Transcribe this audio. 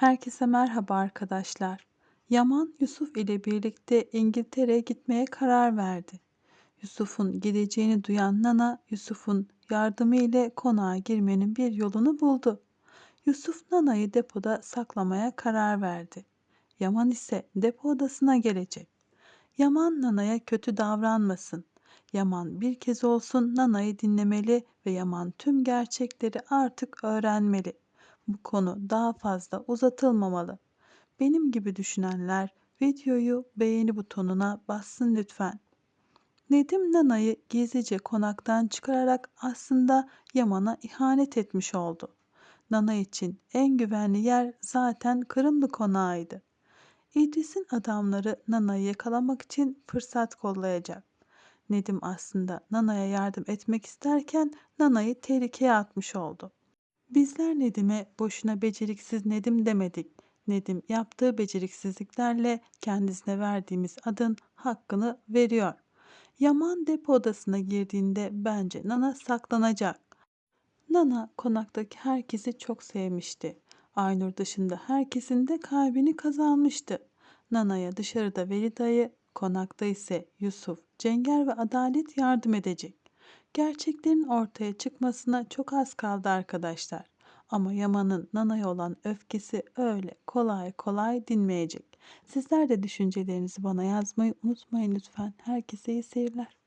Herkese merhaba arkadaşlar. Yaman Yusuf ile birlikte İngiltere'ye gitmeye karar verdi. Yusuf'un gideceğini duyan Nana, Yusuf'un yardımı ile konağa girmenin bir yolunu buldu. Yusuf Nana'yı depoda saklamaya karar verdi. Yaman ise depo odasına gelecek. Yaman Nana'ya kötü davranmasın. Yaman bir kez olsun Nana'yı dinlemeli ve Yaman tüm gerçekleri artık öğrenmeli. Bu konu daha fazla uzatılmamalı. Benim gibi düşünenler videoyu beğeni butonuna bassın lütfen. Nedim Nana'yı gizlice konaktan çıkararak aslında Yaman'a ihanet etmiş oldu. Nana için en güvenli yer zaten Kırımlı konağıydı. İdris'in adamları Nana'yı yakalamak için fırsat kollayacak. Nedim aslında Nana'ya yardım etmek isterken Nana'yı tehlikeye atmış oldu. Bizler Nedim'e boşuna beceriksiz Nedim demedik. Nedim yaptığı beceriksizliklerle kendisine verdiğimiz adın hakkını veriyor. Yaman depo odasına girdiğinde bence Nana saklanacak. Nana konaktaki herkesi çok sevmişti. Aynur dışında herkesin de kalbini kazanmıştı. Nana'ya dışarıda Veli dayı, konakta ise Yusuf, Cenger ve Adalet yardım edecek. Gerçeklerin ortaya çıkmasına çok az kaldı arkadaşlar. Ama Yaman'ın Nana'ya olan öfkesi öyle kolay kolay dinmeyecek. Sizler de düşüncelerinizi bana yazmayı unutmayın lütfen. Herkese iyi seyirler.